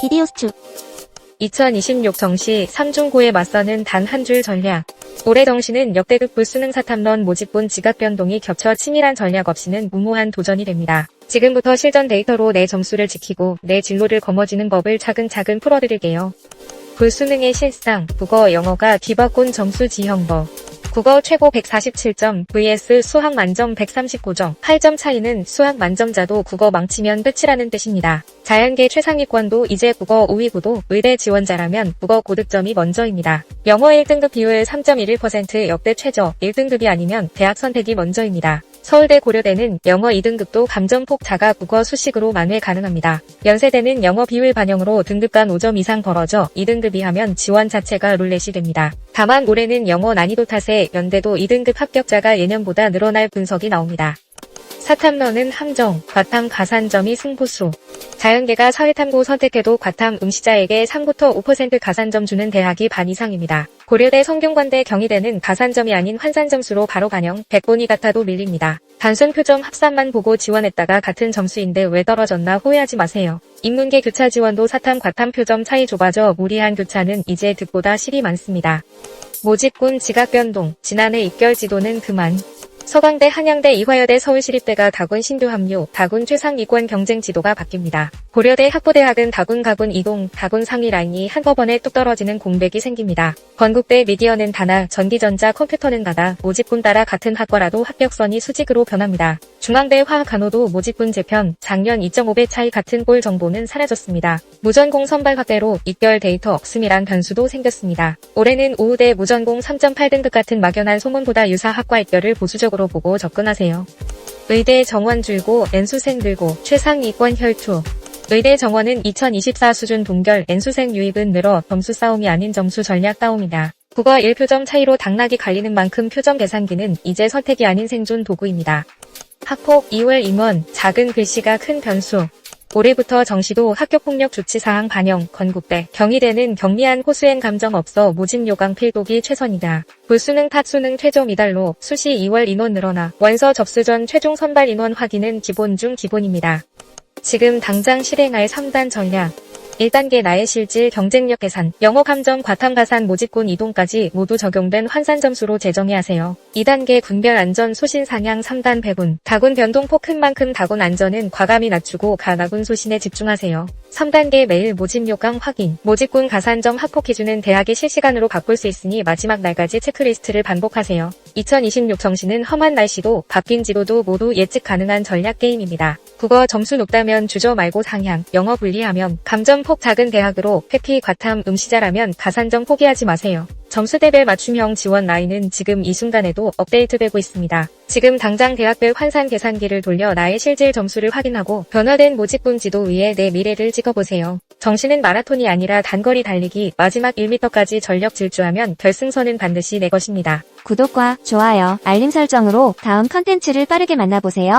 비디오 수축 2026 정시 3중고에 맞서는 단 한 줄 전략. 올해 정시는 역대급 불수능 사탐런 모집본 지각 변동이 겹쳐 치밀한 전략 없이는 무모한 도전이 됩니다. 지금부터 실전 데이터로 내 점수를 지키고 내 진로를 거머쥐는 법을 차근차근 풀어드릴게요. 불수능의 실상, 국어, 영어가 뒤바꾼 점수 지형법. 국어 최고 147점 vs 수학 만점 139점. 8점 차이는 수학 만점자도 국어 망치면 끝이라는 뜻입니다. 자연계 최상위권도 이제 국어 5위고도 의대 지원자라면 국어 고득점이 먼저입니다. 영어 1등급 비율 3.11% 역대 최저, 1등급이 아니면 대학 선택이 먼저입니다. 서울대 고려대는 영어 2등급도 감점폭 자가 국어 수식으로 만회 가능합니다. 연세대는 영어 비율 반영으로 등급 간 5점 이상 벌어져 2등급 이 하면 지원 자체가 룰렛이 됩니다. 다만 올해는 영어 난이도 탓에 연대도 2등급 합격자가 예년보다 늘어날 분석이 나옵니다. 사탐러는 함정, 과탐 가산점이 승부수. 자연계가 사회탐구 선택해도 과탐 응시자에게 3부터 5% 가산점 주는 대학이 반 이상입니다. 고려대 성균관대 경희대는 가산점이 아닌 환산점수로 바로 반영, 100번이 같아도 밀립니다. 단순 표점 합산만 보고 지원했다가 같은 점수인데 왜 떨어졌나 후회하지 마세요. 인문계 교차 지원도 사탐 과탐 표점 차이 좁아져 무리한 교차는 이제 득보다 실이 많습니다. 모집군 지각 변동, 지난해 입결 지도는 그만. 서강대, 한양대, 이화여대, 서울시립대가 다군 신규 합류, 다군 최상위권 경쟁 지도가 바뀝니다. 고려대 학부대학은 다군 가군 이동, 다군 상위 라인이 한꺼번에 뚝 떨어지는 공백이 생깁니다. 건국대 미디어는 단아, 전기전자, 컴퓨터는 가다, 모집군 따라 같은 학과라도 합격선이 수직으로 변합니다. 중앙대 화학간호도 모집군 재편, 작년 2.5배 차이 같은 꼴 정보는 사라졌습니다. 무전공 선발 확대로 입결 데이터 없음이란 변수도 생겼습니다. 올해는 우우대 무전공 3.8등급 같은 막연한 소문보다 유사 학과 입결을 보수적으로 보고 접근하세요. 의대 정원 줄고 N수생 들고 최상위권 혈투. 의대 정원은 2024 수준 동결 N수생 유입은 늘어 점수 싸움이 아닌 점수 전략 싸움이다. 국어 1표점 차이로 당락이 갈리는 만큼 표점 계산기는 이제 선택이 아닌 생존 도구입니다. 학폭 2월 임원 작은 글씨가 큰 변수. 올해부터 정시도 학교폭력 조치사항 반영, 건국대, 경희대는 경미한 호수행 감정 없어 모집 요강 필독이 최선이다. 불수능 탓수능 최종 미달로 수시 2월 인원 늘어나 원서 접수 전 최종 선발 인원 확인은 기본 중 기본입니다. 지금 당장 실행할 3단 전략. 1단계 나의 실질 경쟁력 계산, 영어 감정 과탐 가산 모집군 이동까지 모두 적용된 환산 점수로 재정의 하세요. 2단계 군별 안전 소신 상향 3단 배분, 다군 변동폭 큰 만큼 다군 안전은 과감히 낮추고 가나군 소신에 집중하세요. 3단계 매일 모집 요강 확인, 모집군 가산점 합폭 기준은 대학이 실시간으로 바꿀 수 있으니 마지막 날까지 체크리스트를 반복하세요. 2026 정시는 험한 날씨도 바뀐 지도도 모두 예측 가능한 전략 게임입니다. 국어 점수 높다면 주저 말고 상향, 영어 불리하면 감점 폭 작은 대학으로 회피 과탐 응시자라면 가산점 포기하지 마세요. 점수대별 맞춤형 지원 라인은 지금 이 순간에도 업데이트되고 있습니다. 지금 당장 대학별 환산 계산기를 돌려 나의 실질 점수를 확인하고 변화된 모집분 지도 위에 내 미래를 찍어보세요. 정시는 마라톤이 아니라 단거리 달리기 마지막 1m까지 전력 질주하면 결승선은 반드시 내 것입니다. 구독과 좋아요, 알림 설정으로 다음 컨텐츠를 빠르게 만나보세요.